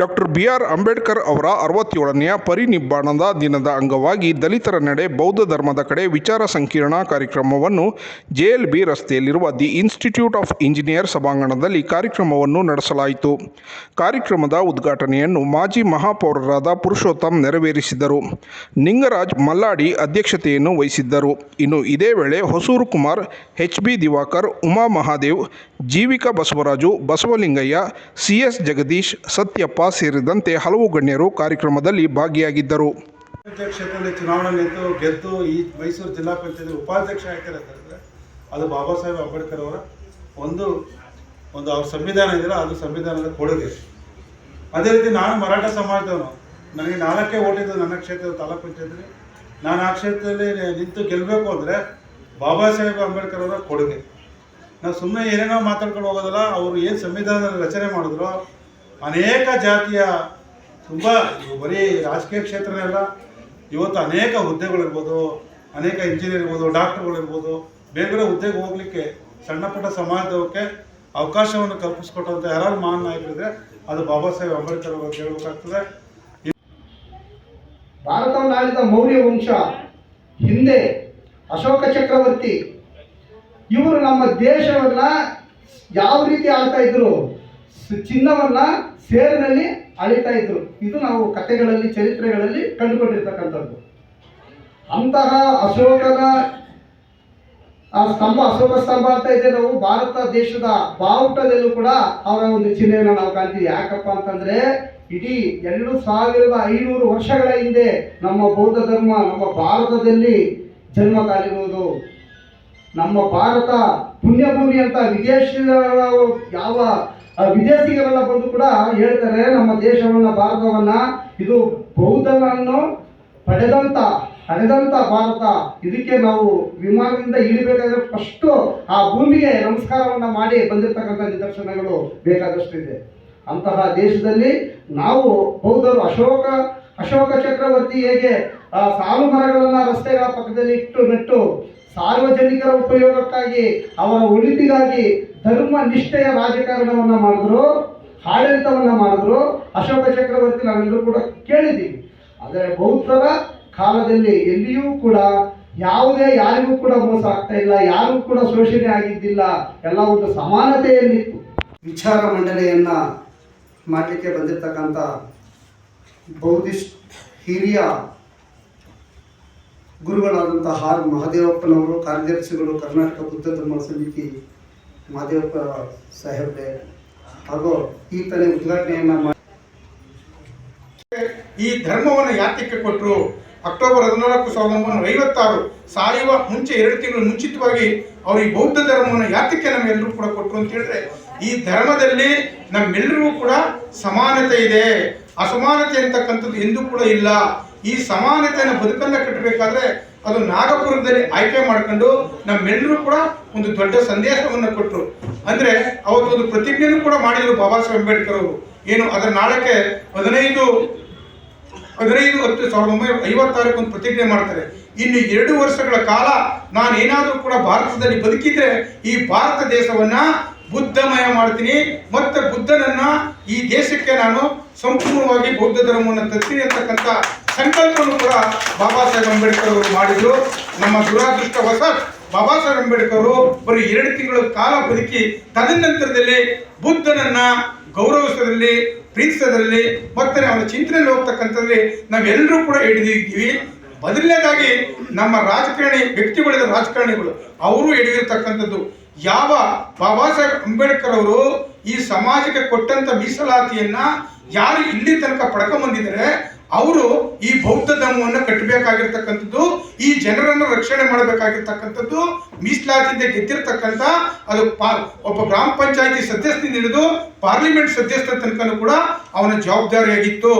Doctor B R Ambedkar ಅವರ ಅರವತ್ತೇಳನೆಯ ಪರಿನಿಬ್ಬಾಣದ ದಿನದ ಅಂಗವಾಗಿ ದಲಿತರ ನಡೆ ಬೌದ್ಧ ಧರ್ಮದ ಕಡೆ ವಿಚಾರ ಸಂಕಿರಣ ಕಾರ್ಯಕ್ರಮವನ್ನು ಜೆಎಲ್ಬಿ ರಸ್ತೆಯಲ್ಲಿರುವ ದಿ ಇನ್ಸ್ಟಿಟ್ಯೂಟ್ ಆಫ್ ಇಂಜಿನಿಯರ್ ಸಭಾಂಗಣದಲ್ಲಿ ಕಾರ್ಯಕ್ರಮವನ್ನು ನಡೆಸಲಾಯಿತು. ಕಾರ್ಯಕ್ರಮದ ಉದ್ಘಾಟನೆಯನ್ನು ಮಾಜಿ ಮಹಾಪೌರರಾದ ಪುರುಷೋತ್ತಮ್ ನೆರವೇರಿಸಿದರು. ನಿಂಗರಾಜ್ ಮಲ್ಲಾಡಿ ಅಧ್ಯಕ್ಷತೆಯನ್ನು ವಹಿಸಿದ್ದರು. ಇನ್ನು ಇದೇ ವೇಳೆ Hosur Kumar, H B Divakar, Uma Mahadev Jeevika Basavaraju Basavalingaiah CS Jagadish, Satyappa ಸೇರಿದಂತೆ ಹಲವು ಗಣ್ಯರು ಕಾರ್ಯಕ್ರಮದಲ್ಲಿ ಭಾಗಿಯಾಗಿದ್ದರು. ಕ್ಷೇತ್ರದಲ್ಲಿ ಚುನಾವಣೆ ನಿಂತು ಗೆದ್ದು ಈ ಮೈಸೂರು ಜಿಲ್ಲಾ ಪಂಚಾಯತ್ ಉಪಾಧ್ಯಕ್ಷ ಆಗ್ತಾರೆ ಅಂತಂದರೆ ಅದು ಬಾಬಾ ಸಾಹೇಬ್ ಅಂಬೇಡ್ಕರ್ ಅವರ ಒಂದು ಒಂದು ಅವ್ರ ಸಂವಿಧಾನ ಇದೆಯಲ್ಲ, ಅದು ಸಂವಿಧಾನದ ಕೊಡುಗೆ. ಅದೇ ರೀತಿ ನಾನು ಮರಾಠ ಸಮಾಜದವನು. ನನಗೆ ನಾಲ್ಕೇ ಓಟಿದ್ದು ನನ್ನ ಕ್ಷೇತ್ರದ ತಾಲೂಕು ಪಂಚಾಯತ್ಲಿ ನಾನು ಆ ಕ್ಷೇತ್ರದಲ್ಲಿ ನಿಂತು ಗೆಲ್ಲಬೇಕು ಅಂದರೆ ಬಾಬಾ ಸಾಹೇಬ್ ಅಂಬೇಡ್ಕರ್ ಅವರ ಕೊಡುಗೆ. ನಾವು ಸುಮ್ಮನೆ ಏನೇನೋ ಮಾತಾಡ್ಕೊಂಡು ಹೋಗೋದಲ್ಲ, ಅವರು ಏನು ಸಂವಿಧಾನ ರಚನೆ ಮಾಡಿದ್ರು, ಅನೇಕ ಜಾತಿಯ ತುಂಬ ಬರೀ ರಾಜಕೀಯ ಕ್ಷೇತ್ರನೇ ಅಲ್ಲ, ಇವತ್ತು ಅನೇಕ ಹುದ್ದೆಗಳಿರ್ಬೋದು, ಅನೇಕ ಇಂಜಿನಿಯರ್ ಇರ್ಬೋದು, ಡಾಕ್ಟರ್ಗಳಿರ್ಬೋದು, ಬೇರೆ ಬೇರೆ ಹುದ್ದೆಗೆ ಹೋಗ್ಲಿಕ್ಕೆ ಸಣ್ಣ ಪುಟ್ಟ ಸಮಾಜಕ್ಕೆ ಅವಕಾಶವನ್ನು ಕಲ್ಪಿಸ್ಕೊಟ್ಟಂಥ ಯಾರು ಮಹಾನ್ ನಾಯಕರಿದ್ರೆ ಅದು ಬಾಬಾ ಸಾಹೇಬ್ ಅಂಬೇಡ್ಕರ್ ಅವರು ಹೇಳ್ಬೇಕಾಗ್ತದೆ. ಭಾರತವನ್ನು ಆಳಿದ ಮೌರ್ಯ ವಂಶ, ಹಿಂದೆ ಅಶೋಕ ಚಕ್ರವರ್ತಿ ಇವರು ನಮ್ಮ ದೇಶವನ್ನ ಯಾವ ರೀತಿ ಆಳ್ತಾ ಇದ್ರು ಚಿನ್ನವನ್ನ ಸೇರಿನಲ್ಲಿ ಅಳಿತಾ ಇದ್ರು. ಇದು ನಾವು ಕಥೆಗಳಲ್ಲಿ, ಚರಿತ್ರೆಗಳಲ್ಲಿ ಕಂಡುಕೊಂಡಿರ್ತಕ್ಕಂಥದ್ದು. ಅಂತಹ ಅಶೋಕನ, ಆ ಸ್ತಂಭ, ಅಶೋಕ ಸ್ತಂಭ ಅಂತ ಇದೆ ನಾವು ಭಾರತ ದೇಶದ ಬಾವುಟದಲ್ಲೂ ಕೂಡ ಅವರ ಒಂದು ಚಿಹ್ನೆಯನ್ನು ನಾವು ಕಾಣ್ತೀವಿ. ಯಾಕಪ್ಪ ಅಂತಂದ್ರೆ, ಇಡೀ ಎರಡು ಸಾವಿರದ ಐನೂರು ವರ್ಷಗಳ ಹಿಂದೆ ನಮ್ಮ ಬೌದ್ಧ ಧರ್ಮ ನಮ್ಮ ಭಾರತದಲ್ಲಿ ಜನ್ಮ ತಾಳಿರುವುದು. ನಮ್ಮ ಭಾರತ ಪುಣ್ಯಭೂಮಿ ಅಂತ ವಿದೇಶ ಯಾವ ವಿದೇಶಿಗರೆಲ್ಲ ಬಂದು ಕೂಡ ಹೇಳ್ತಾರೆ, ನಮ್ಮ ದೇಶವನ್ನ, ಭಾರತವನ್ನ, ಇದು ಬೌದ್ಧನನ್ನು ಪಡೆದಂತ ಹಡೆದಂತ ಭಾರತ. ಇದಕ್ಕೆ ನಾವು ವಿಮಾನದಿಂದ ಇಳಿಬೇಕಾದ್ರೆ ಫಸ್ಟು ಆ ಭೂಮಿಗೆ ನಮಸ್ಕಾರವನ್ನ ಮಾಡಿ ಬಂದಿರತಕ್ಕಂಥ ನಿದರ್ಶನಗಳು ಬೇಕಾದಷ್ಟಿದೆ ಅಂತಹ ದೇಶದಲ್ಲಿ ನಾವು ಬೌದ್ಧರು ಅಶೋಕ ಅಶೋಕ ಚಕ್ರವರ್ತಿ ಹೇಗೆ ಸಾಲು ಮರಗಳನ್ನ ರಸ್ತೆಗಳ ಪಕ್ಕದಲ್ಲಿ ಇಟ್ಟು ನೆಟ್ಟು ಸಾರ್ವಜನಿಕರ ಉಪಯೋಗಕ್ಕಾಗಿ, ಅವರ ಉಳಿತಿಗಾಗಿ ಧರ್ಮ ನಿಷ್ಠೆಯ ರಾಜಕಾರಣವನ್ನು ಮಾಡಿದ್ರು, ಆಡಳಿತವನ್ನು ಮಾಡಿದ್ರು ಅಶೋಕ ಚಕ್ರವರ್ತಿ ನಾವೆಲ್ಲರೂ ಕೂಡ ಕೇಳಿದ್ದೀವಿ. ಆದರೆ ಬೌದ್ಧರ ಕಾಲದಲ್ಲಿ ಎಲ್ಲಿಯೂ ಕೂಡ ಯಾವುದೇ ಯಾರಿಗೂ ಕೂಡ ಮೋಸ ಆಗ್ತಾ ಇಲ್ಲ, ಯಾರಿಗೂ ಕೂಡ ಶೋಷಣೆ ಆಗಿದ್ದಿಲ್ಲ, ಎಲ್ಲ ಒಂದು ಸಮಾನತೆಯಲ್ಲಿತ್ತು. ವಿಚಾರ ಮಂಡಳಿಯನ್ನ ಮಾಡಲಿಕ್ಕೆ ಬಂದಿರತಕ್ಕಂಥ ಬೌದ್ಧಿಸ್ಟ್ ಹಿರಿಯ ಗುರುಗಳಾದಂಥ ಆರ್ ಮಹದೇವಪ್ಪನವರು, ಕಾರ್ಯದರ್ಶಿಗಳು, ಕರ್ನಾಟಕ ಬುದ್ಧ ಧರ್ಮ ಸಮಿತಿ ಮಹದೇವಪ್ಪ ಸಾಹೇಬ್ರೆ ಹಾಗೂ ತಲೆ ಉದ್ಘಾಟನೆಯನ್ನು ಮಾಡಿ. ಈ ಧರ್ಮವನ್ನು ಯಾತಕ್ಕೆ ಕೊಟ್ಟರು ಅಕ್ಟೋಬರ್ ಹದಿನಾಲ್ಕು ಸಾವಿರದ ಒಂಬೈನೂರ ಐವತ್ತಾರು ಸಾಯುವ ಮುಂಚೆ ಎರಡು ತಿಂಗಳು ಮುಂಚಿತವಾಗಿ ಅವರು ಈ ಬೌದ್ಧ ಧರ್ಮವನ್ನು ಯಾತಕ್ಕೆ ನಮ್ಮೆಲ್ಲರೂ ಕೂಡ ಕೊಟ್ಟರು ಅಂತ ಹೇಳಿದ್ರೆ, ಈ ಧರ್ಮದಲ್ಲಿ ನಮ್ಮೆಲ್ಲರಿಗೂ ಕೂಡ ಸಮಾನತೆ ಇದೆ. ಅಸಮಾನತೆ ಅಂತಕ್ಕಂಥದ್ದು ಎಂದೂ ಕೂಡ ಇಲ್ಲ. ಈ ಸಮಾನತೆಯನ್ನು ಬದುಕನ್ನ ಕಟ್ಟಬೇಕಾದ್ರೆ ಅದು ನಾಗಪುರದಲ್ಲಿ ಆಯ್ಕೆ ಮಾಡ್ಕೊಂಡು ನಮ್ಮೆಲ್ಲರೂ ಕೂಡ ಒಂದು ದೊಡ್ಡ ಸಂದೇಶವನ್ನು ಕೊಟ್ಟರು. ಅಂದ್ರೆ ಅವತ್ತೊಂದು ಪ್ರತಿಜ್ಞೆಯನ್ನು ಕೂಡ ಮಾಡಿದರು ಬಾಬಾ ಸಾಹೇಬ್ ಅಂಬೇಡ್ಕರ್ ಅವರು. ಏನು, ಅದರ ನಾಳಕ್ಕೆ ಹದಿನೈದು ಹದಿನೈದು ಹತ್ತು ಸಾವಿರದ ಒಂಬೈನೂರ ಐವತ್ತಾರಕ್ಕೆ ಒಂದು ಪ್ರತಿಜ್ಞೆ ಮಾಡ್ತಾರೆ. ಇನ್ನು ಎರಡು ವರ್ಷಗಳ ಕಾಲ ನಾನು ಏನಾದರೂ ಕೂಡ ಭಾರತದಲ್ಲಿ ಬದುಕಿದ್ರೆ ಈ ಭಾರತ ದೇಶವನ್ನ ಬುದ್ಧಮಯ ಮಾಡ್ತೀನಿ. ಮತ್ತೆ ಬುದ್ಧನನ್ನ ಈ ದೇಶಕ್ಕೆ ನಾನು ಸಂಪೂರ್ಣವಾಗಿ ಬೌದ್ಧ ಧರ್ಮವನ್ನು ತರ್ತೀನಿ ಅಂತಕ್ಕಂಥ ಸಂಕಲ್ಪವನ್ನು ಕೂಡ ಬಾಬಾ ಸಾಹೇಬ್ ಅಂಬೇಡ್ಕರ್ ಅವರು ಮಾಡಿದ್ರು. ನಮ್ಮ ದುರಾದೃಷ್ಟವಶ ಬಾಬಾ ಸಾಹೇಬ್ ಅಂಬೇಡ್ಕರ್ ಅವರು ಬರೀ ಎರಡು ತಿಂಗಳ ಕಾಲ ಬದುಕಿ ತದನಂತರದಲ್ಲಿ ಬುದ್ಧನನ್ನ ಗೌರವಿಸೋದ್ರಲ್ಲಿ, ಪ್ರೀತಿಸೋದ್ರಲ್ಲಿ, ಮತ್ತೆ ಅವನ ಚಿಂತನೆಯಲ್ಲಿ ಹೋಗ್ತಕ್ಕಂಥದ್ರಲ್ಲಿ ನಾವೆಲ್ಲರೂ ಕೂಡ ಹಿಡಿದಿದ್ದೀವಿ ಮೊದಲನೇದಾಗಿ ನಮ್ಮ ರಾಜಕಾರಣಿ ವ್ಯಕ್ತಿಗಳಿದ ರಾಜಕಾರಣಿಗಳು, ಅವರು ಹಿಡಿದಿರ್ತಕ್ಕಂಥದ್ದು ಯಾವ ಬಾಬಾ ಸಾಹೇಬ್ ಅಂಬೇಡ್ಕರ್ ಅವರು ಈ ಸಮಾಜಕ್ಕೆ ಕೊಟ್ಟಂತ ಮೀಸಲಾತಿಯನ್ನ ಯಾರು ಇಲ್ಲಿ ತನಕ ಪಡ್ಕೊಂಬಂದಿದ್ದಾರೆ ಅವರು ಈ ಬೌದ್ಧ ಧರ್ಮವನ್ನು ಕಟ್ಟಬೇಕಾಗಿರ್ತಕ್ಕಂಥದ್ದು, ಈ ಜನರನ್ನು ರಕ್ಷಣೆ ಮಾಡಬೇಕಾಗಿರ್ತಕ್ಕಂಥದ್ದು, ಮೀಸಲಾತಿಯಿಂದ ಗೆದ್ದಿರ್ತಕ್ಕಂಥ, ಅದು ಪಾ, ಒಬ್ಬ ಗ್ರಾಮ ಪಂಚಾಯತಿ ಸದಸ್ಯನಿಂದ ಹಿಡಿದು ಪಾರ್ಲಿಮೆಂಟ್ ಸದಸ್ಯರ ತನಕನೂ ಕೂಡ ಅವನ ಜವಾಬ್ದಾರಿಯಾಗಿತ್ತು.